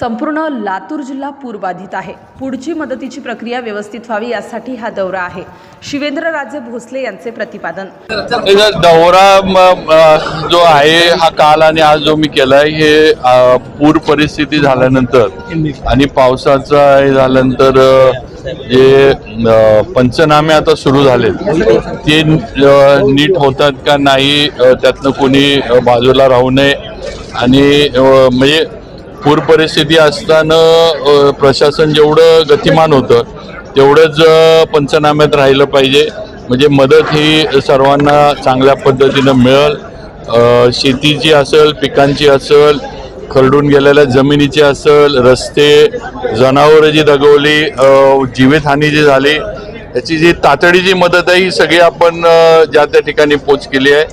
संपूर्ण लातूर जिल्हा पूरबाधित आहे. पुढची मदतीची प्रक्रिया व्यवस्थित व्हावी यासाठी हा दौरा आहे. शिवेंद्रराजे भोसले यांचे प्रतिपादन. दौरा जो आहे हा काल आणि आज जो मी केलाय हे पूर परिस्थिती झाल्यानंतर आणि पावसाचा हे झाल्यानंतर जे पंचनामे आता सुरू झालेत ते नीट होतात का नाही त्यातनं कोणी बाजूला राहू नये आणि म्हणजे पूर परिस्थिती असताना प्रशासन जेवढं गतिमान होतं तेवढंच पंचनाम्यात राहिलं पाहिजे. म्हणजे मदत ही सर्वांना चांगल्या पद्धतीनं मिळेल. शेतीची असेल पिकांची असेल खरडून गेलेल्या जमिनीची असेल रस्ते जनावरं जी दगवली जीवितहानी जी झाली याची जी तातडीची मदत आहे ही सगळी आपण ज्या त्या ठिकाणी पोच केली आहे.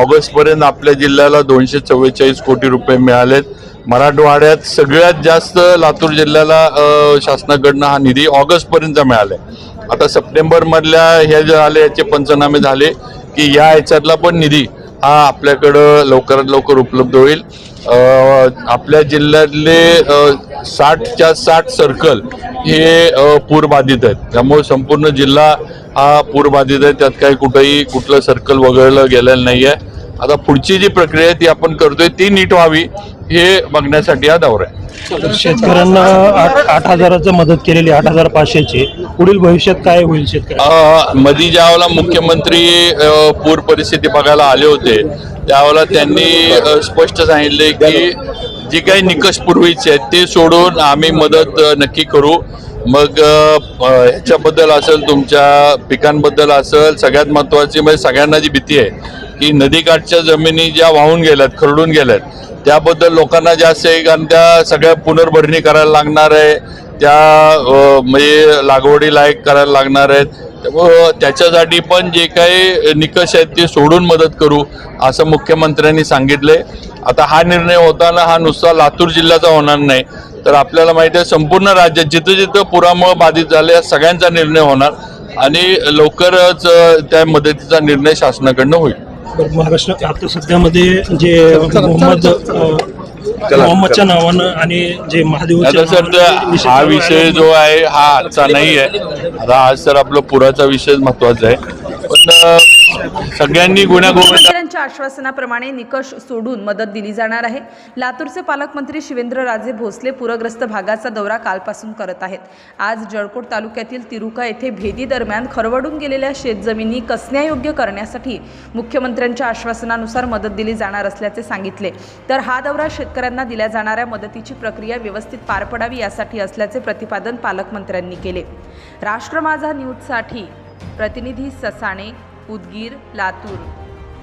ऑगस्टपर्यंत आपल्या जिल्ह्याला दोनशे चव्वेचाळीस कोटी रुपये मिळालेत. मराठवाड्यात सगळ्यात जास्त लातूर जिल्ह्याला शासनाकडनं हा निधी ऑगस्टपर्यंत मिळाला आहे आता सप्टेंबरमधल्या ह्या जे आले याचे पंचनामे झाले की या ह्याच्यातला पण निधी हा आपल्याकडं लवकरात लवकर उपलब्ध होईल. आपल्या जिल्ह्यातले साठच्या साठ सर्कल हे पूरबाधित आहेत. त्यामुळे संपूर्ण जिल्हा हा पूरबाधित आहे. त्यात काही कुठंही कुठलं सर्कल वगळलं गेलेलं नाही आहे आता पुढची जी प्रक्रिया आहे ती आपण करतोय ती नीट व्हावी हे बघण्यासाठी हा दौरा आहे. तर शेतकऱ्यांना आठ आठ हजाराचं मदत केलेली आठ हजार पाचशेची. पुढील भविष्यात काय होईल अ, मधी ज्यावेळेला मुख्यमंत्री अ, पूर परिस्थिती बघायला आले होते त्यावेळेला त्यांनी अ, स्पष्ट सांगितले की जे काही निकष पूर्वीचे आहेत ते सोडून आम्ही मदत अ, नक्की करू. मग ह्याच्याबद्दल असेल तुमच्या पिकांबद्दल असेल सगळ्यात महत्त्वाची म्हणजे सगळ्यांना जी भीती आहे की नदीकाठच्या जमिनी ज्या वाहून गेल्यात खरडून गेल्यात त्याबद्दल लोकांना जास्त आहे कारण त्या सगळ्या पुनर्भरणी करायला लागणार आहे त्या म्हणजे लागवडी लायक करायला लागणार आहेत. त्याच्यासाठी पण जे काही निकष आहेत ते सोडून मदत करू असं मुख्यमंत्र्यांनी सांगितले आता हा निर्णय होताना हा नुसता लातूर जिल्ह्याचा होणार नाही. तर आपल्याला माहिती आहे संपूर्ण राज्यात जिथं जिथं पुरामुळे बाधित झाले या सगळ्यांचा निर्णय होणार आणि लवकरच त्या मदतीचा निर्णय शासनाकडनं होईल. महाराष्ट्र आता सध्यामध्ये जे मोहम्मद मोहम्मदच्या नावानं आणि जे निषेध हा. विषय जो आहे हा आजचा नाही आहे. आता आज तर आपला पुराचा विषय महत्त्वाचा आहे. पण सगळ्यांनी गुन्हेगोविंदा मुख्यमंत्र्यांच्या आश्वासनाप्रमाणे निकष सोडून मदत दिली जाणार आहे. लातूरचे पालकमंत्री शिवेंद्रराजे भोसले पूरग्रस्त भागाचा दौरा कालपासून करत आहेत. आज जळकोट तालुक्यातील तिरुका येथे भेदी दरम्यान खरवडून गेलेल्या शेतजमिनी कसण्यायोग्य करण्यासाठी मुख्यमंत्र्यांच्या आश्वासनानुसार मदत दिली जाणार असल्याचे सांगितले. तर हा दौरा शेतकऱ्यांना दिल्या जाणाऱ्या मदतीची प्रक्रिया व्यवस्थित पार पडावी यासाठी असल्याचे प्रतिपादन पालकमंत्र्यांनी केले. राष्ट्र माझा न्यूजसाठी प्रतिनिधी ससाणे उदगीर लातूर.